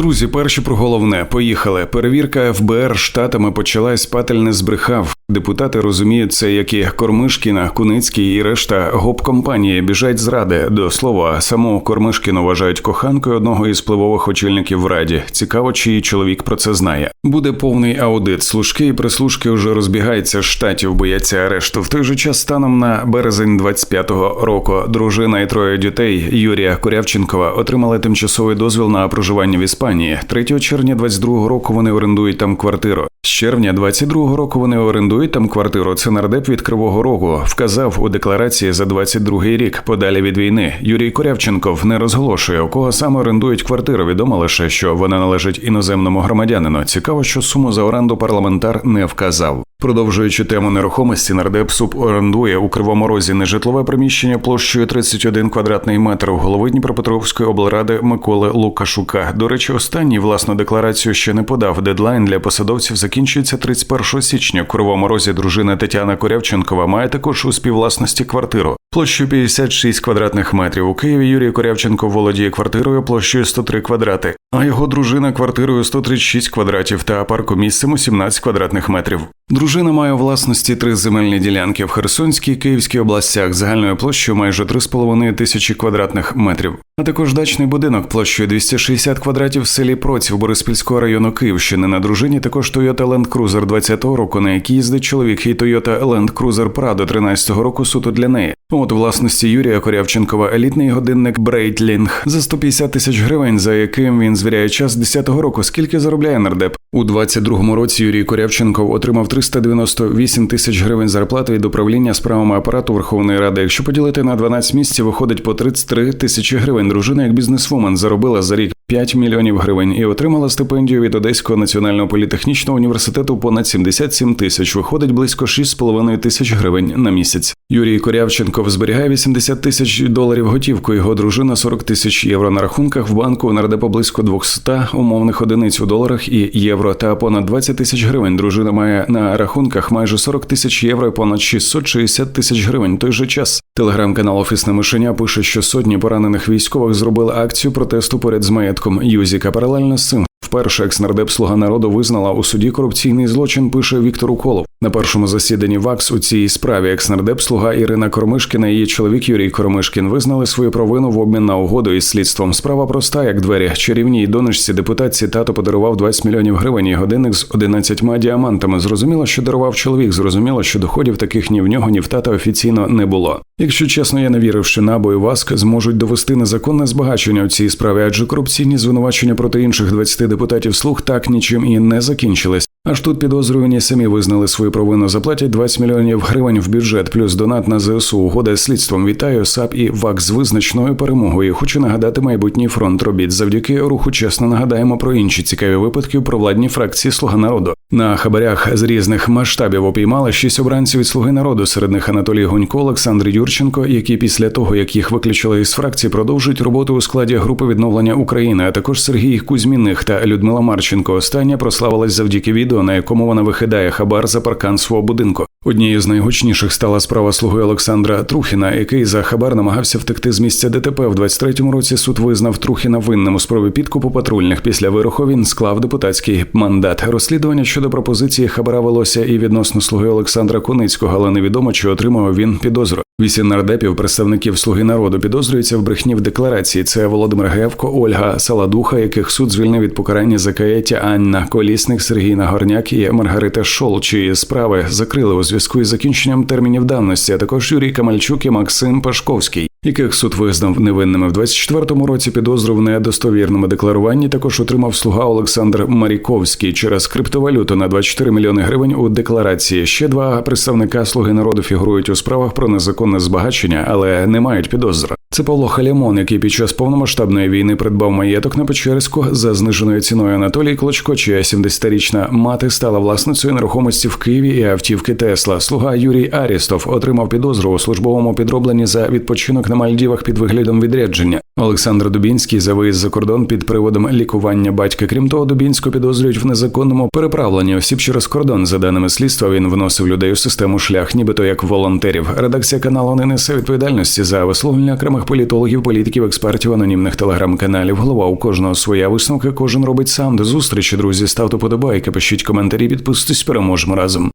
Друзі, перші про головне поїхали. Перевірка ФБР штатами почалась. Патель не збрехав. Депутати розуміють це, як і Кормишкіна, Куницький і решта гоп компанії біжать зради. До слова, саму Кормишкіну вважають коханкою одного із впливових очільників в раді. Цікаво, чиї чоловік про це знає. Буде повний аудит. Служки і прислужки вже розбігаються з штатів, бояться арешту. В той же час станом на березень 25-го року дружина і троє дітей Юрія Корявченкова отримали тимчасовий дозвіл на проживання в Іспанії. 3 червня 22-го року вони орендують там квартиру. З червня 22-го року вони орендують там квартиру. Це нардеп від Кривого Рогу вказав у декларації за 22-й рік. Подалі від війни Юрій Корявченков не розголошує, у кого саме орендують квартиру. Відомо лише, що вона належить іноземному громадянину. Цікаво, що суму за оренду парламентар не вказав. Продовжуючи тему нерухомості, нардеп СУП орендує у Кривому Розі нежитлове приміщення площею 31 квадратний метр в голови Дніпропетровської облради Миколи Лукашука. До речі, останній власну декларацію ще не подав. Дедлайн для посадовців закінчується 31 січня. В Кривому Розі дружина Тетяна Корявченкова має також у співвласності квартиру. Площу 56 квадратних метрів. У Києві Юрій Корявченко володіє квартирою площею 103 квадрати, а його дружина квартирою 136 квадратів та паркомісцем у 17 квадратних метрів. Дружина має у власності три земельні ділянки в Херсонській Київській областях загальною площею майже 3,5 тисячі квадратних метрів, а також дачний будинок площею 260 квадратів в селі Проців Бориспільського району Київщини. На дружині також Toyota Land Cruiser 20-го року, на якій їздить чоловік, і Toyota Land Cruiser Prado 13-го року суто для неї. От у власності Юрія Корявченкова елітний годинник Брейтлінг за 150 тисяч гривень, за яким він звіряє час 10-го року. Скільки заробляє нардеп? У 22-му році Юрій Корявченков отримав 398 тисяч гривень зарплати від управління справами апарату Верховної Ради. Якщо поділити на 12 місяців, виходить по 33 тисячі гривень. Дружина як бізнесвумен заробила за рік 5 мільйонів гривень і отримала стипендію від Одеського національного політехнічного університету понад 77 тисяч. Виходить близько 6,5 тисяч гривень на місяць. Юрій Корявченков зберігає 80 тисяч доларів готівку. Його дружина 40 тисяч євро на рахунках в банку нардепа близько 200 умовних одиниць у доларах і євро та понад 20 тисяч гривень. Дружина має на рахунках майже 40 тисяч євро і понад 660 тисяч гривень. Той же час телеграм-канал Офісне мишеня пише, що сотні поранених військових зробили акцію протесту поряд з маєтком Юзіка. Паралельно з цим Вперше екснардеп Слуга народу визнала у суді корупційний злочин. Пише Віктор Уколов. На першому засіданні ВАКС у цій справі екснардеп Слуга Ірина Кормишкіна і її чоловік Юрій Кормишкін визнали свою провину в обмін на угоду із слідством. Справа проста, як двері. Чарівній донечці депутатці тато подарував 20 мільйонів гривень і годинник з 11 діамантами. Зрозуміло, що дарував чоловік. Зрозуміло, що доходів таких ні в нього, ні в тата офіційно не було. Якщо чесно, я не вірив, що НАБУ і ВАСК зможуть довести незаконне збагачення у цій справі, адже корупційні звинувачення проти інших 20 депутатів слуг так нічим і не закінчились. Аж тут підозрювані самі визнали свою провину, заплатять 20 мільйонів гривень в бюджет, плюс донат на ЗСУ. Угода з слідством вітаю САП і ВАК з визначною перемогою. Хочу нагадати майбутній фронт робіт. Завдяки руху чесно нагадаємо про інші цікаві випадки у провладній фракції Слуга народу. На хабарях з різних масштабів опіймали шість обранців від слуги народу. Серед них Анатолій Гунько, Олександр Юрченко, які після того як їх виключили із фракції, продовжують роботу у складі групи відновлення України, а також Сергій Кузьміних та Людмила Марченко. Остання прославилась завдяки відео, на якому вона вихидає хабар за паркан свого будинку. Однією з найгучніших стала справа слуги Олександра Трухіна, який за хабар намагався втекти з місця ДТП. В 23-му році суд визнав Трухіна винним у спробі підкупу патрульних. Після вироху він склав депутатський мандат. Розслідування щодо пропозиції хабара велося і відносно слуги Олександра Куницького, але невідомо чи отримав він підозру. Вісім нардепів, представників Слуги народу, підозрюються в брехні в декларації. Це Володимир Гевко, Ольга Саладуха, яких суд звільнив від покарання за каяття Анна Колісник, Сергій Нагорняк і Маргарита Шол, чиї справи закрили у зв'язку із закінченням термінів давності. А також Юрій Камальчук і Максим Пашковський яких суд визнав невинними в 24-му році підозру в недостовірному декларуванні. Також отримав слуга Олександр Маріковський через криптовалюту на 24 мільйони гривень у декларації. Ще два представника слуги народу фігурують у справах про незаконне збагачення, але не мають підозр. Це Павло Халімон, який під час повномасштабної війни придбав маєток на Печерську за зниженою ціною Анатолій Клочко, чия 70-річна мати стала власницею нерухомості в Києві і автівки Тесла. Слуга Юрій Арістов отримав підозру у службовому підробленні за відпочинок на Мальдівах під виглядом відрядження. Олександр Дубінський за виїзд за кордон під приводом лікування батька. Крім того, Дубінського підозрюють в незаконному переправленні осіб через кордон. За даними слідства, він вносив людей у систему шлях, нібито як волонтерів. Редакція каналу не несе відповідальності за висловлення окремих політологів, політиків, експертів, анонімних телеграм-каналів. Голова у кожного своя висновка, кожен робить сам. До зустрічі, друзі. Ставте подобайки, пишіть коментарі, підписуйтесь, переможемо разом.